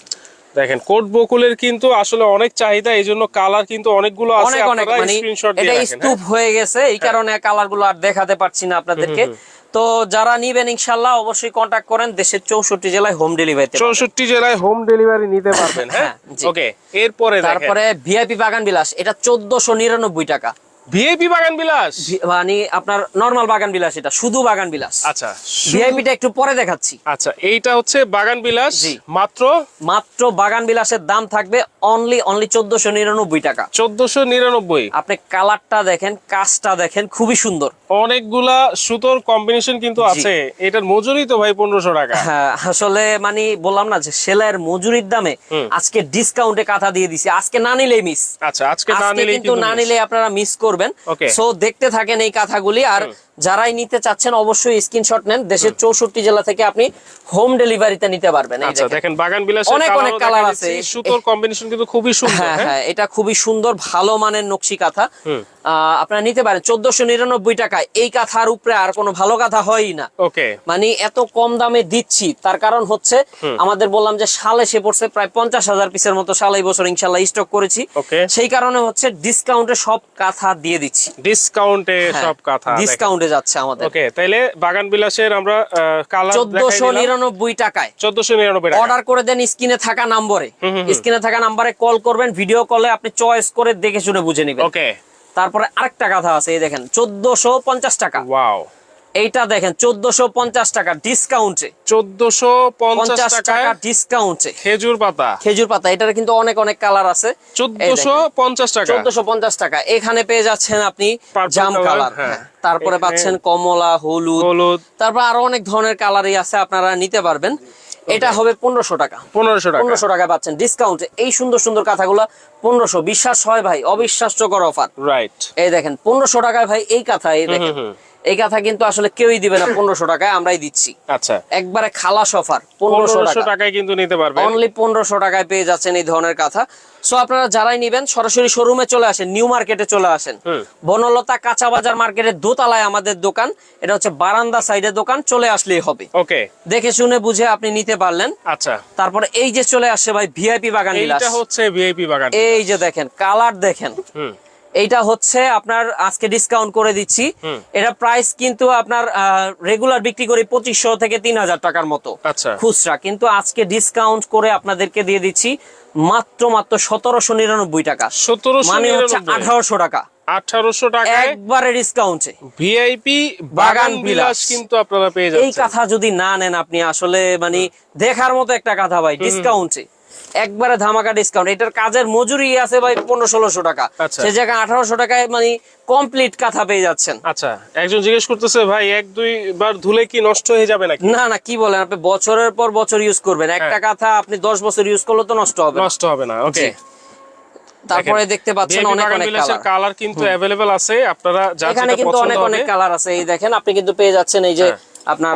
দেখেন কোট বকুলের কিন্তু আসলে অনেক চাহিদা এই জন্য কালার কিন্তু অনেকগুলো আছে আপনারা মানে স্ক্রিনশট দিয়ে এটা স্তূপ হয়ে। গেছে এই কারণে কালারগুলো আর দেখাতে পারছি না আপনাদেরকে। তো যারা নিবেন ইনশাল্লাহ অবশ্যই কন্ট্যাক্ট করেন দেশের চৌষট্টি জেলায় হোম ডেলিভারি চৌষট্টি জেলায় হোম ডেলিভারি নিতে পারবেন হ্যাঁ? হ্যাঁ, ওকে এরপরে তারপরে ভিআইপি বাগান বিলাস এটা চোদ্দশো নিরানব্বই টাকা। ভিআইপি বাগান বিলাস? মানে আপনার নর্মাল বাগান বিলাস এটা শুধু বাগান বিলাস। আচ্ছা ভিআইপিটা একটু পরে দেখাচ্ছি। আচ্ছা এইটা হচ্ছে বাগান বিলাস মাত্র? মাত্র বাগান বিলাসের দাম থাকবে অনলি অনলি চোদ্দশো নিরানব্বই টাকা। চোদ্দশো নিরানব্বই। আপনি কালারটা দেখেন কাজটা দেখেন খুবই সুন্দর। অনেকগুলা সুতোর কম্বিনেশন কিন্তু আছে। এটার মজুরি তো ভাই পনেরোশো টাকা। হ্যাঁ আসলে মানে বললাম না যে সেলাইয়ের মজুরির দামে আজকে ডিসকাউন্টে কাঁথা দিয়ে দিছি। আজকে না নিলেই মিস আচ্ছা আজকে না নিলেই কিন্তু না। নিলে আপনারা মিস করবেন। Okay. সো দেখতে থাকেন এই কাঁথাগুলি আর যারাই নিতে চাচ্ছেন অবশ্যই স্ক্রিনশট নেন। দেশের চৌষট্টি জেলা থেকে আপনি হোম ডেলিভারিতে নিতে পারবেন। আচ্ছা দেখেন। দেখেন বাগান বিলাস অনেক অনেক colour আছে। সুতোর কম্বিনেশন কিন্তু খুবই সুন্দর হ্যাঁ হ্যাঁ? হ্যাঁ এটা খুবই সুন্দর ভালো মানের নকশি কাঁথা। আপনারা নিতে পারেন। চোদ্দশো নিরানব্বই এই কাঁথার উপরে আর কোনো ভালো কাঁথা হয়ই না। ওকে। মানে এত কম দামে দিচ্ছি। তার কারণ হচ্ছে আমাদের বললাম যে সাল এসে পড়ছে প্রায় পঞ্চাশ হাজার পিসের মতো সাল এই বছর ইনশাল্লাহ স্টক করেছি। সেই কারণে হচ্ছে ডিসকাউন্টে সব কাঁথা দিয়ে দিচ্ছি। ডিসকাউন্টে সব কথা ডিসকাউন্টে যাচ্ছে আমাদের। ওকে তাইলে বাগান বিলাসের আমরা কালার চোদ্দশো নিরানব্বই টাকায়। চোদ্দশো নিরানব্বই টাকা। অর্ডার করে দেন স্ক্রিনে থাকা নম্বরে স্ক্রিনে থাকা নম্বরে কল করবেন ভিডিও কলে আপনি চয়েস করে দেখে শুনে বুঝে নেবেন। ওকে তারপরে আরেকটা কথা আছে এই দেখেন চোদ্দশো পঞ্চাশ টাকা। ওয়াও এইটা দেখেন চোদ্দশো পঞ্চাশ টাকা ডিসকাউন্টে চোদ্দশো পঞ্চাশ টাকা ডিসকাউন্টে খেজুর পাতা। খেজুর পাতা এটার কিন্তু অনেক অনেক কালার আছে। চোদ্দশো পঞ্চাশ টাকা। চোদ্দশো পঞ্চাশ টাকা। এখানে পেয়ে যাচ্ছেন আপনি জাম কালার হ্যাঁ। তারপরে পাচ্ছেন কমলা হলুদ। হলুদ। তারপর আরও অনেক ধরনের কালারই আছে আপনারা নিতে পারবেন। এটা হবে পনেরোশো টাকা। পনেরোশো টাকা। পনেরোশো টাকা পাচ্ছেন ডিসকাউন্টে এই সুন্দর সুন্দর কাঁথাগুলো পনেরোশো। বিশ্বাস হয় ভাই অবিশ্বাস্যকর অফার রাইট এই দেখেন পনেরোশো টাকায় ভাই এই কাঁথা এই দেখেন। এই কথা কিন্তু আসলে কেউই দিবে না পনেরোশো টাকায় আমরাই দিচ্ছি। আচ্ছা। একবারে খালাস অফার পনেরোশো টাকায় কিন্তু নিতে পারবে। অনলি পনেরোশো টাকায় পেয়ে যাচ্ছেন এই ধরনের কথা। সো আপনারা যারাই নিবেন সরাসরি শোরুমে চলে আসেন নিউ মার্কেটে চলে আসেন। বনলতা কাঁচা বাজার মার্কেটের দোতলায় আমাদের দোকান। এটা হচ্ছে বারান্দা সাইডের দোকান চলে আসলেই হবে। ওকে। দেখে শুনে বুঝে আপনি নিতে পারলেন। আচ্ছা। তারপরে এই যে চলে আসছে ভাই ভিআইপি বাগান এইটা হচ্ছে ভিআইপি বাগান। এই যে দেখেন কালার দেখেন। হুম। এইটা হচ্ছে আপনার আজকে ডিসকাউন্ট করে দিচ্ছি। এটা প্রাইস কিন্তু আপনার রেগুলার বিক্রি করি পঁচিশশো থেকে তিন হাজার টাকার মতো। আচ্ছা। খুচরা। কিন্তু আজকে ডিসকাউন্ট করে আপনাদেরকে দিয়ে দিচ্ছি মাত্র মাত্র সতেরোশো নিরানব্বই টাকা। সতেরোশো মানে হচ্ছে আঠারোশো টাকা। আঠারোশো টাকায় একবারে ডিসকাউন্টে ভিআইপি বাগান বাগান বিলাস। বিলাস। কিন্তু আপনারা পেয়ে এই কথা যদি না নেন আপনি আসলে মানে দেখার মতো একটা কথা ভাই ডিসকাউন্টে একবারে ধামাকা ডিসকাউন্ট এটার কাজের মজুরি আছে ভাই পনেরো ষোলোশো টাকা। আচ্ছা। সে জায়গায় আঠারোশো টাকায় মানে কমপ্লিট কাঁথা পেয়ে যাচ্ছেন। আচ্ছা একজন জিজ্ঞেস করতেছে ভাই এক দুই বার ধুলে কি নষ্ট হয়ে যাবে নাকি? না না কি বলেন আপনি? বছরের পর বছর ইউজ করবেন। একটা হ্যাঁ। কাঁথা আপনি দশ বছর ইউজ করলে তো নষ্ট হবে। নষ্ট হবে না ওকে তারপরে দেখতে পাচ্ছেন অনেক অনেক কালার কালার কিন্তু অ্যাভেলেবেল আছে আপনারা যার এখানে কিন্তু অনেক অনেক কালার আছে। এই দেখেন আপনি কিন্তু পেয়ে যাচ্ছেন এই যে হ্যাঁ। আপনার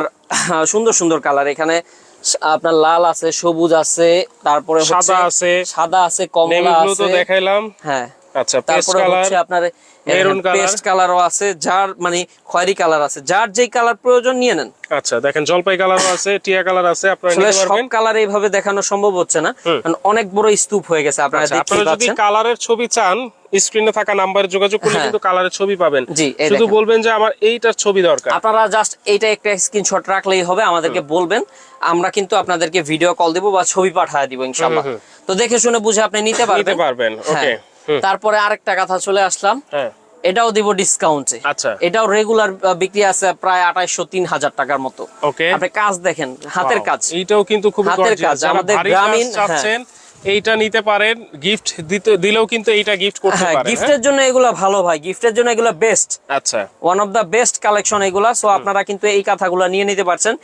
সুন্দর সুন্দর কালার এখানে আপনার লাল আছে সবুজ আছে তারপরে সাদা আছে। সাদা আছে কমলা আছে। দেখাইলাম। হ্যাঁ। আচ্ছা তারপরে হচ্ছে আপনার Maroon colour। পেস্ট কালারও আছে যার মানে খয়েরি কালার আছে। যার যেই কালার প্রয়োজন নিয়ে নেন। আচ্ছা দেখেন জলপাই কালারও আছে টিয়া কালার আছে আপনারা আসলে নিতে সব কালার এইভাবে দেখানো সম্ভব হচ্ছে না। কারণ অনেক বড় স্তূপ হয়ে গেছে আপনারা আচ্ছা, যদি কালারের ছবি চান স্ক্রিনে থাকা নাম্বারে যোগাযোগ করলে হ্যাঁ। কিন্তু কালারের ছবি পাবেন। শুধু বলবেন যে আমার এইটার ছবি দরকার। আপনারা জাস্ট এইটা একটা স্ক্রিনশট রাখলেই হবে আমাদেরকে বলবেন। আমরা কিন্তু আপনাদেরকে ভিডিও কল দিব বা ছবি পাঠিয়ে দিব ইনশাআল্লাহ। তো দেখে শুনে বুঝে আপনি নিতে পারবেন নিতে পারবেন। হ্যাঁ। ওকে তারপরে আরেকটা কথা চলে আসলাম। হ্যাঁ। এটাও দিব ডিসকাউন্টে আচ্ছা। এটাও রেগুলার বিক্রি আছে প্রায় আঠাইশো তিন হাজার টাকার মতো। আপনি কাজ দেখেন হাতের কাজ। এটাও কিন্তু খুব হাতের কাজ, আমাদের গ্রামীণ, হ্যাঁ। এইটা নিতে পারেন গিফট দিতে দিলেও কিন্তু এইটা গিফট করতে হ্যাঁ পারেন হ্যাঁ? গিফটের জন্য এগুলা ভালো ভাই গিফটের জন্য এগুলা বেস্ট আচ্ছা। One of the best collection এগুলা সো আপনারা কিন্তু এই কথাগুলো নিয়ে নিতে পারছেন।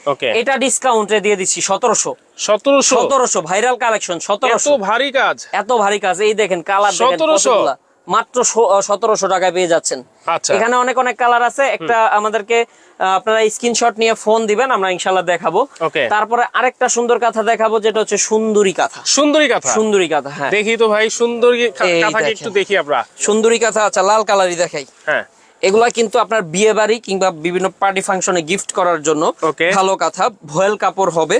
এটা ডিসকাউন্টে দিয়ে দিচ্ছি সতেরোশো। সতেরোশো? সতেরোশো ভাইরাল কালেকশন 1700 এত ভারী কাজ? এত ভারী কাজ এই দেখেন কালার দেখেন 1700 মাত্র সতেরোশো টাকায় পেয়ে যাচ্ছেন। আচ্ছা। এখানে অনেক অনেক কালার আছে একটা আমাদেরকে আপনারা স্ক্রিনশট নিয়ে ফোন দিবেন আমরা ইনশাল্লাহ দেখাবো। তারপরে আরেকটা সুন্দর কথা দেখাবো যেটা হচ্ছে সুন্দরী কথা। সুন্দরী কথা? সুন্দরী কথা হ্যাঁ। দেখি তো ভাই সুন্দরী কা- এই কাথাকে দেখেন। একটু দেখি আমরা। সুন্দরী কথা আচ্ছা লাল কালারই দেখাই। হ্যাঁ। এগুলা কিন্তু আপনার বিয়ে বাড়ি কিংবা বিভিন্ন পার্টি ফাংশনে গিফট করার জন্য ভালো কথা। ভয়েল কাপড় হবে।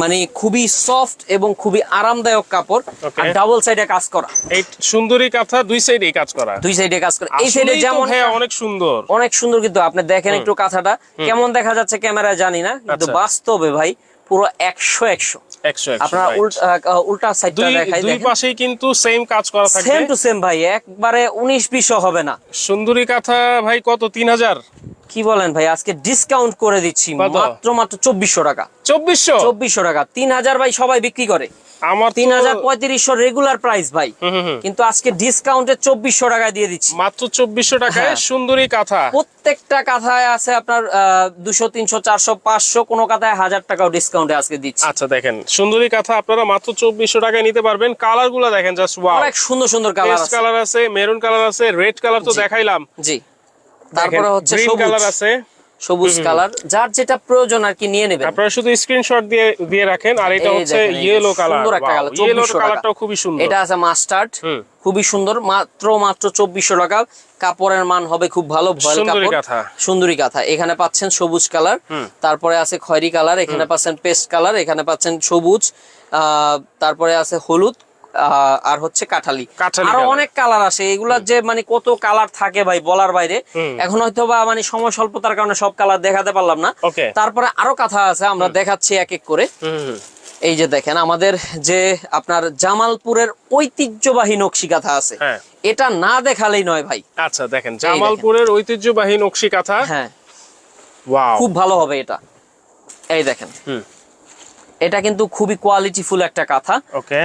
মানে খুবই সফট এবং খুবই আরামদায়ক কাপড়। আর ডাবল সাইডে কাজ করা। এই সুন্দরী কাঁথা দুই সাইডেই কাজ করা। দুই সাইডে কাজ করা। এই সাইডে যেমন অনেক সুন্দর। অনেক সুন্দর কিন্তু আপনি দেখেন একটু কাঁথাটা। কেমন দেখা যাচ্ছে ক্যামেরায় জানি না কিন্তু আচ্ছা। বাস্তবে ভাই পুরো একশো একশো। আপনার উল্টা সাইডটা দেখাই দুই পাশেই কিন্তু সেম কাজ করা থাকবে। সেম টু সেম ভাই একবারে উনিশ বিশও হবে না। সুন্দরী কাঁথা ভাই কত? তিন হাজার। কি বলেন ভাই আজকে ডিসকাউন্ট করে দিচ্ছি মাত্র মাত্র চব্বিশশো টাকা। চব্বিশশো? চব্বিশশো টাকা। তিন হাজার ভাই সবাই বিক্রি করে। আমার তিন হাজার পঁয়ত্রিশশো রেগুলার প্রাইস ভাই। কিন্তু আজকে ডিসকাউন্টে চব্বিশশো টাকায় দিয়ে দিচ্ছি। মাত্র চব্বিশশো টাকায় হ্যাঁ। সুন্দরী কাঁথা। প্রত্যেকটা কাথায় আছে আপনার দুশো তিনশো চারশো পাঁচশো কোনো কাথায় হাজার টাকাও ডিসকাউন্টে আজকে দিচ্ছি। আচ্ছা দেখেন সুন্দরী কাঁথা আপনারা মাত্র চব্বিশশো টাকায় নিতে পারবেন। কালারগুলো দেখেন জাস্ট ওয়াও অনেক সুন্দর সুন্দর কালার আছে। কালার আছে মেরুন কালার আছে রেড কালার তো দেখাইলাম। জি। তারপরে হচ্ছে কালার আছে। সবুজ কালার। যার যেটা প্রয়োজন আর কি নিয়ে নেবেন। আপনারা শুধু স্ক্রিনশট দিয়ে দিয়ে রাখেন আর এটা হচ্ছে ইয়েলো কালার সুন্দর একটা কালার ইয়েলো কালারটাও খুবই সুন্দর। এটা আছে মাস্টার্ড। খুবই সুন্দর মাত্র মাত্র চব্বিশশো টাকা। কাপড়ের মান হবে খুব ভালো ভয়েল কাপড়। সুন্দরী কাঁথা এখানে পাচ্ছেন সবুজ কালার। তারপরে আছে খয়েরি কালার এখানে পাচ্ছেন পেস্ট কালার এখানে পাচ্ছেন সবুজ। আহ, তারপরে আছে হলুদ আর হচ্ছে কাঠালি। আরও অনেক কালার আসে এগুলার যে মানে কত কালার থাকে ভাই বলার বাইরে। এখন হয়তো বা মানে সময় স্বল্পতার কারণে সব কালার দেখাতে পারলাম না। তারপরে আরও কাঁথা আছে আমরা দেখাচ্ছি এক এক করে। এই যে দেখেন আমাদের যে আপনার জামালপুরের ঐতিহ্যবাহী নকশি কাঁথা আছে। হ্যাঁ। এটা না দেখালেই নয় ভাই। আচ্ছা দেখেন জামালপুরের ঐতিহ্যবাহী নকশি কাঁথা হ্যাঁ খুব ভালো হবে এটা। এই দেখেন। হুম। এটা কিন্তু খুবই কোয়ালিটিফুল একটা কাঁথা। ওকে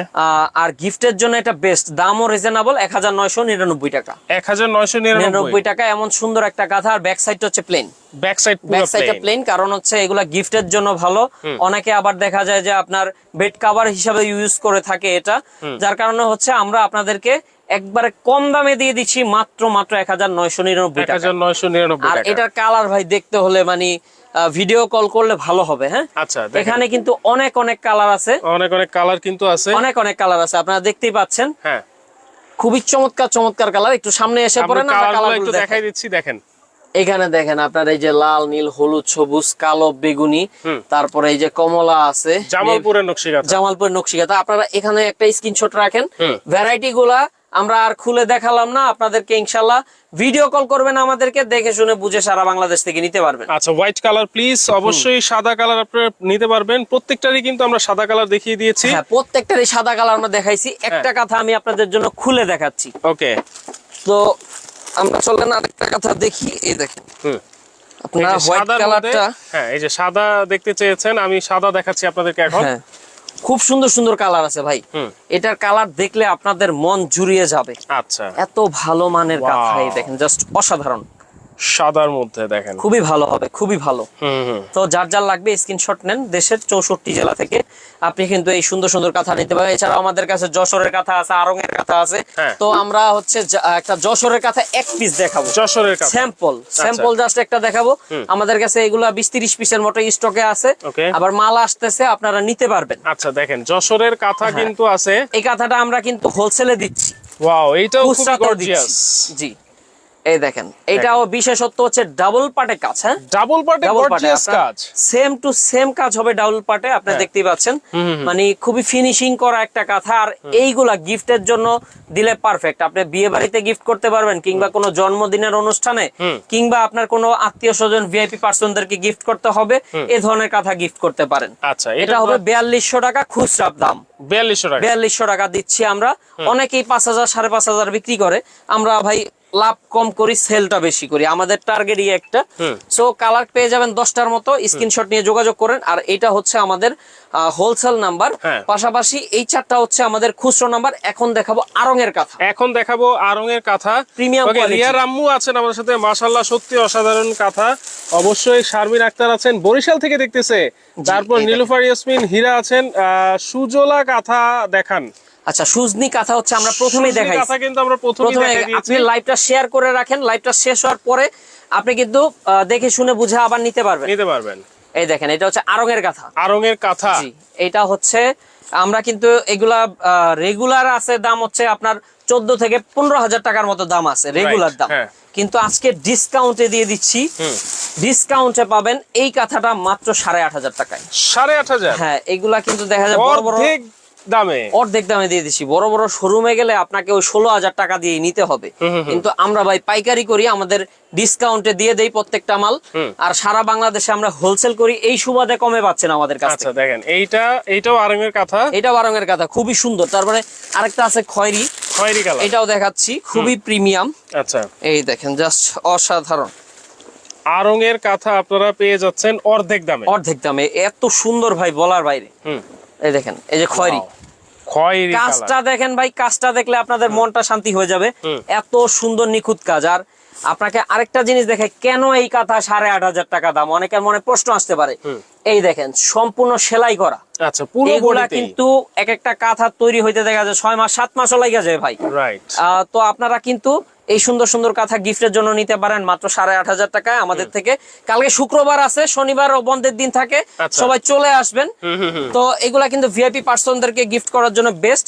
আর গিফটের জন্য এটা বেস্ট দামও রিজনেবল এক হাজার নয়শো নিরানব্বই টাকা। এক হাজার নয়শো নিরানব্বই। টাকা এমন সুন্দর একটা কাঁথা আর ব্যাক সাইড হচ্ছে প্লেন ব্যাক সাইড ব্যাক সাইডটা প্লেন কারণ হচ্ছে এগুলা গিফটের জন্য ভালো। অনেকে আবার দেখা যায় যে আপনার বেড কাভার হিসাবে ইউজ করে থাকে এটা। যার কারণে হচ্ছে আমরা আপনাদেরকে একবারে কম দামে দিয়ে দিচ্ছি মাত্র মাত্র এক হাজার নয়শো নিরানব্বই টাকা। আর এটার কালার ভাই দেখতে হলে মানে ভিডিও কল করলে ভালো হবে হ্যাঁ? আচ্ছা এখানে কিন্তু অনেক অনেক কালার আছে। অনেক অনেক কালার কিন্তু আছে। অনেক অনেক কালার আছে। আপনারা দেখতেই পাচ্ছেন। হ্যাঁ। খুবই চমৎকার চমৎকার কালার একটু সামনে এসে পড়ে না কালার একটু দেখাই। দিচ্ছি দেখেন। এখানে দেখেন আপনার এই যে লাল নীল হলুদ সবুজ কালো বেগুনি তারপরে এই যে কমলা আছে জামালপুরের নকশি জামালপুরের জামালপুর নকশিকাতা আপনারা এখানে একটা স্ক্রিনশট রাখেন। ভ্যারাইটি গুলা আমরা আর খুলে দেখালাম না আপনাদেরকে ইনশাল্লাহ ভিডিও কল করবেন আমাদেরকে দেখে শুনে বুঝে সারা বাংলাদেশ থেকে নিতে পারবেন। আচ্ছা হোয়াইট কালার প্লিজ অবশ্যই সাদা কালার আপনারা নিতে পারবেন। প্রত্যেকটারই কিন্তু আমরা সাদা কালার দেখিয়ে দিয়েছি। হ্যাঁ প্রত্যেকটারই সাদা কালার আমরা দেখাইছি। একটা কথা আমি আপনাদের জন্য খুলে দেখাচ্ছি। ওকে। তো আমরা চলেন আরেকটা কথা দেখি। এই দেখেন। হুম। আপনারা হোয়াইট কালারটা হ্যাঁ এই যে সাদা দেখতে চেয়েছেন আমি সাদা দেখাচ্ছি আপনাদেরকে এখন। হ্যাঁ। খুব সুন্দর সুন্দর কালার আছে ভাই। এটার কালার দেখলে আপনাদের মন জুড়িয়ে যাবে। আচ্ছা। এত ভালো মানের. কাঁথা দেখেন জাস্ট অসাধারণ। সাদার মধ্যে দেখেন। খুবই ভালো হবে খুবই ভালো। তো যার যার লাগবে স্ক্রিনশট নেন দেশের চৌষট্টি জেলা থেকে। আপনি কিন্তু এই সুন্দর সুন্দর কাঁথা নিতে পারেন এছাড়াও আমাদের কাছে যশোরের কাঁথা আছে আরং এর কাঁথা আছে। হ্যাঁ। তো আমরা হচ্ছে একটা যশোরের কাঁথা এক পিস দেখাবো। যশোরের স্যাম্পল স্যাম্পল জাস্ট একটা দেখাবো। আমাদের কাছে এগুলা বিশ তিরিশ পিসের মতো স্টকে আছে। আবার মাল আসতেছে আপনারা নিতে পারবেন। আচ্ছা দেখেন যশোরের কাঁথা হ্যাঁ। কিন্তু আছে। এই কাঁথাটা আমরা কিন্তু হোলসেলে দিচ্ছি। ওয়াও এইটাও খুবই গর্জিয়াস জি। এই দেখেন এটাও বিশেষত্ব হচ্ছে ডাবল পার্টের কাজ হ্যাঁ? ডাবল পার্টে গর্জিয়াস কাজ। সেম টু সেম কাজ হবে ডাবল পার্টে আপনি হ্যাঁ। দেখতেই পাচ্ছেন। মানে খুবই ফিনিশিং করা একটা কাঁথা আর এইগুলা গিফটের জন্য দিলে পারফেক্ট আপনি বিয়ে বাড়িতে গিফট করতে পারবেন কিংবা কোনো জন্মদিনের অনুষ্ঠানে কিংবা আপনার কোনো আত্মীয় স্বজন ভিআইপি পার্সনদেরকে গিফট করতে হবে এ ধরনের কাঁথা গিফট করতে পারেন। আচ্ছা এটা হবে বিয়াল্লিশশো টাকা খুচরা দাম। বিয়াল্লিশশো টাকা। বিয়াল্লিশশো টাকা দিচ্ছি আমরা। অনেকেই পাঁচ হাজার সাড়ে পাঁচ হাজার বিক্রি করে। আমরা ভাই লাভ কম করি সেলটা বেশি করি। আমাদের টার্গেটই একটা। সো কালার পেয়ে যাবেন দশটার মতো। স্ক্রিনশট নিয়ে যোগাযোগ করেন। আর এটা হচ্ছে আমাদের হোলসেল নাম্বার হ্যাঁ। পাশাপাশি এই চারটা হচ্ছে আমাদের খুচরো নাম্বার এখন দেখাবো আরং এর কথা। এখন দেখাবো আরং এর কাঁথা Okay, রিয়া রাম্মু আছেন আমাদের সাথে। মাশাল্লাহ সত্যি অসাধারণ কাঁথা। অবশ্যই শারমিন আক্তার আছেন বরিশাল থেকে দেখতেছে। তারপর। নীলুফার ইয়াসমিন হীরা আছেন। সুজলা কাঁথা দেখান। আচ্ছা সুজনি কাঁথা হচ্ছে আমরা প্রথমেই দেখাই কিন্তু আমরা প্রথমে দেখাই আপনি লাইভটা শেয়ার করে রাখেন লাইভটা শেষ হওয়ার পরে আপনি কিন্তু দেখে শুনে বুঝে আবার নিতে পারবেন। নিতে পারবেন। এই দেখেন এটা হচ্ছে আরং এর কাঁথা। আরং এর কাঁথা। জি এটা হচ্ছে আমরা কিন্তু এগুলা রেগুলার আছে দাম হচ্ছে আপনার চোদ্দ থেকে পনেরো হাজার টাকার মতো দাম আছে রেগুলার দাম। হ্যাঁ। কিন্তু আজকে ডিসকাউন্টে দিয়ে দিচ্ছি। ডিসকাউন্টে পাবেন এই কাঁথাটা মাত্র সাড়ে আট হাজার টাকায়। সাড়ে আট হাজার? হ্যাঁ এগুলা কিন্তু দেখা যায় বড় বড় দামে? অর্ধেক দামে দিয়ে দিচ্ছি বড় বড় শোরুমে গেলে আপনাকে ওই ষোলো হাজার টাকা দিয়ে নিতে হবে। কিন্তু আমরা ভাই পাইকারি করি আমাদের ডিসকাউন্টে দিয়ে দেই প্রত্যেকটা মাল। আর সারা বাংলাদেশে আমরা হোলসেল করি এই সুবাদে কমে পাচ্ছেন আমাদের কাছ আচ্ছা দেখেন এইটা এইটাও আরঙের কাঁথা। এটা বারঙের কথা খুবই সুন্দর। তারপরে আরেকটা আছে খয়েরি। খয়েরি কালার। এটাও দেখাচ্ছি খুবই প্রিমিয়াম আচ্ছা। এই দেখেন জাস্ট অসাধারণ। আরঙের কাঁথা আপনারা পেয়ে যাচ্ছেন অর্ধেক দামে। অর্ধেক দামে। এত সুন্দর ভাই বলার বাইরে। এই দেখেন এই যে খয়েরি। খয়েরি কাজটা দেখেন ভাই কাজটা দেখলে আপনাদের মনটা শান্তি হয়ে যাবে। এত সুন্দর নিখুঁত কাজ। আর আপনাকে আরেকটা জিনিস দেখে কেন এই কাঁথা সাড়ে আট হাজার টাকা দাম? অনেকের মনে প্রশ্ন আসতে পারে। এই দেখেন সম্পূর্ণ সেলাই করা। আচ্ছা এগুলা কিন্তু এক একটা কাঁথা তৈরি হইতে দেখা যায় ছয় মাস সাত মাসও লাগে যায় ভাই। আহ, তো আপনারা কিন্তু এই সুন্দর সুন্দর কাঁথা গিফটের জন্য নিতে পারেন মাত্র সাড়ে আট হাজার টাকায় আমাদের থেকে। কালকে শুক্রবার আছে শনিবার ও বন্ধের দিন থাকে। আচ্ছা। সবাই চলে আসবেন। তো এগুলা কিন্তু ভিআইপি পার্সনদেরকে গিফট করার জন্য বেস্ট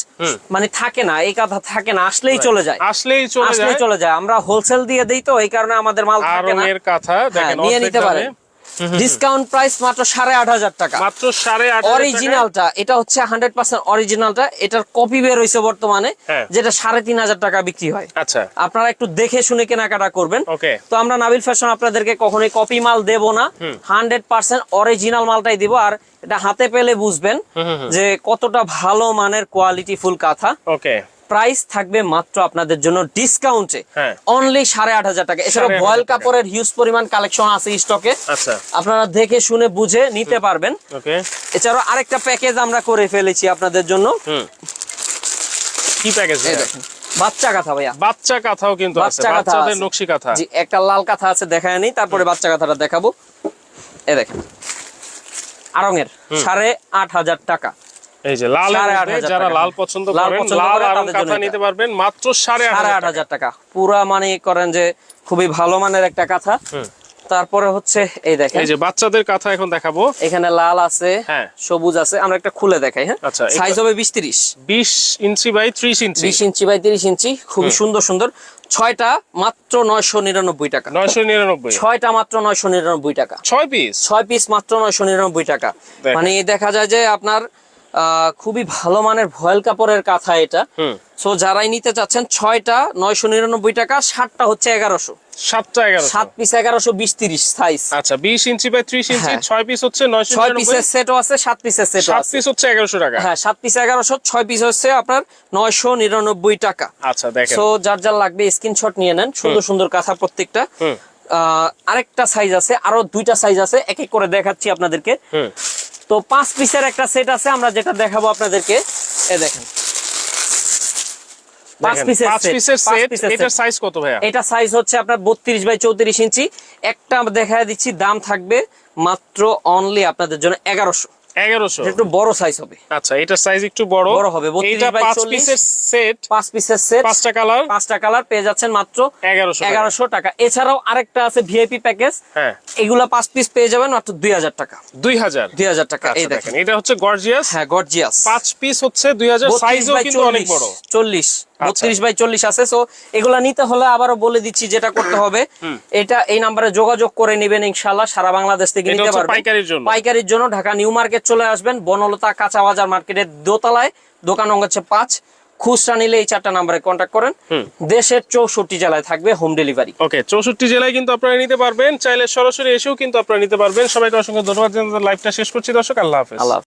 মানে থাকে না এই কথা থাকে না আসলেই চলে যায়। আসলেই চলে আসলেই যায়। চলে যায়। আমরা হোলসেল দিয়ে দিই তো এই কারণে আমাদের মাল থাকে না। হ্যাঁ, দেখেন নিয়ে নিতে দামে। ডিসকাউন্ট প্রাইস মাত্র সাড়ে আট হাজার টাকা। মাত্র সাড়ে আট অরিজিনালটা এটা হচ্ছে হান্ড্রেড পার্সেন্ট অরিজিনালটা এটার কপি বের হয়েছে বর্তমানে হ্যাঁ। যেটা সাড়ে তিন হাজার টাকা বিক্রি হয়। আচ্ছা। আপনারা একটু দেখে শুনে কেনাকাটা করবেন। ওকে। তো আমরা নাবিল ফ্যাশন আপনাদেরকে কখনোই কপি মাল দেব না। হান্ড্রেড পার্সেন্ট অরিজিনাল মালটাই দিব। আর এটা হাতে পেলে বুঝবেন যে কতটা ভালো মানের কোয়ালিটি ফুল কাঁথা। ওকে। প্রাইস থাকবে মাত্র আপনাদের জন্য ডিসকাউন্টে হ্যাঁ। অনলি সাড়ে আট হাজার টাকা। এছাড়া 8,500 ভয়েল কাপড়ের হিউজ পরিমাণ কালেকশন আছে স্টকে আচ্ছা। আপনারা দেখে শুনে বুঝে নিতে পারবেন। ওকে। এছাড়াও আরেকটা প্যাকেজ আমরা করে ফেলেছি আপনাদের জন্য। হুম। কি প্যাকেজ বাচ্চা কাঁথা ভাইয়া। বাচ্চা কাঁথাও কিন্তু বাচ্চা। নকশি কাঁথা। জি একটা লাল কাঁথা আছে দেখায় তারপরে বাচ্চা কাঁথাটা দেখাবো। এ দেখেন। আরঙের সাড়ে আট হাজার টাকা। এই যে লাল সাড়ে আট হাজার যারা লাল পছন্দ করেন লাল করে আরং তাদের জন্য কাঁথা নিতে পারবেন মাত্র সাড়ে আট সাড়ে হাজার আট টাকা। পুরা মানে করেন যে খুবই ভালো মানের একটা কাঁথা। তারপরে হচ্ছে এই দেখেন। এই যে বাচ্চাদের কাঁথা এখন দেখাবো। এখানে লাল আছে হ্যাঁ। সবুজ আছে। আমরা একটা খুলে দেখাই হ্যাঁ? আচ্ছা, সাইজ হবে বিশ তিরিশ। বিশ ইঞ্চি বাই ত্রিশ ইঞ্চি। বিশ ইঞ্চি বাই তিরিশ ইঞ্চি খুবই সুন্দর সুন্দর। ছয়টা মাত্র নয়শো নিরানব্বই টাকা। নয়শো নিরানব্বই। ছয়টা মাত্র নয়শো নিরানব্বই টাকা। ছয় পিস? ছয় পিস মাত্র নয়শো নিরানব্বই টাকা। মানে দেখা যায় যে আপনার খুবই ভালো মানের ভয়েল কাপড়ের কাঁথা এটা। সো যারাই নিতে চাচ্ছেন ছয়টা নয়শো নিরানব্বই টাকা সাতটা হচ্ছে এগারোশো। সাতটা এগারো সাত পিস এগারোশো বিশ তিরিশ সাইজ আচ্ছা বিশ ইঞ্চি বাই ত্রিশ ইঞ্চি হ্যাঁ। ছয় পিস হচ্ছে নয়শো ছয় পিসের সেটও আছে সাত পিসের সাত পিস হচ্ছে এগারোশো টাকা। হ্যাঁ সাত পিস এগারোশো ছয় পিস হচ্ছে আপনার নয়শো নিরানব্বই টাকা। আচ্ছা দেখেন। সো যার যার লাগবে স্ক্রিনশট নিয়ে নেন সুন্দর সুন্দর কাঁথা প্রত্যেকটা। আহ, আরেকটা সাইজ আছে আরও দুইটা সাইজ আছে এক এক করে দেখাচ্ছি আপনাদেরকে। তো পাঁচ পিসের একটা সেট আছে আমরা যেটা দেখাবো আপনাদেরকে। এ দেখেন। পাঁচ পিসের সেট এটার সাইজ কত ভাইয়া? এটা সাইজ হচ্ছে আপনার বত্রিশ বাই চৌত্রিশ ইঞ্চি। একটা দেখায় দিচ্ছি দাম থাকবে মাত্র অনলি আপনাদের জন্য এগারোশো। 1100 একটু বড় সাইজ হবে। আচ্ছা এটা বড়। বড় হবে সেট 5 পিসের সেট কালার পেয়ে যাচ্ছেন মাত্র 1100 1100 টাকা। এছাড়াও আরেকটা আছে ভিআইপি প্যাকেজ হ্যাঁ। এগুলা 5 পিস পেয়ে যাবেন মাত্র 2000 টাকা। 2000 2000 টাকা দেখেন এটা হচ্ছে গর্জিয়াস হ্যাঁ গর্জিয়াস 5 পিস হচ্ছে 2000 সাইজও কিন্তু অনেক বড়। 40 বত্রিশ বাই চল্লিশ আছে সো এগুলা নিতে হলে আবারও বলে দিচ্ছি যেটা করতে হবে। এটা এই নাম্বারে যোগাযোগ করে নেবেন ইনশাল্লাহ সারা বাংলাদেশ থেকে নিতে পারবেন। পাইকারির জন্য। ঢাকা নিউ মার্কেট চলে আসবেন বনলতা কাঁচা বাজার মার্কেটের দোতলায় দোকান নং হচ্ছে পাঁচ। খুচরা নিলে এই চারটা নাম্বারে কন্ট্যাক্ট করেন। দেশের চৌষট্টি জেলায় থাকবে হোম ডেলিভারি ওকে চৌষট্টি জেলায় কিন্তু আপনারা নিতে পারবেন চাইলে সরাসরি এসেও কিন্তু আপনারা নিতে পারবেন। সবাইকে অসংখ্য ধন্যবাদ লাইভটা শেষ করছি দর্শক আল্লাহ হাফেজ। আল্লাহ হাফেজ।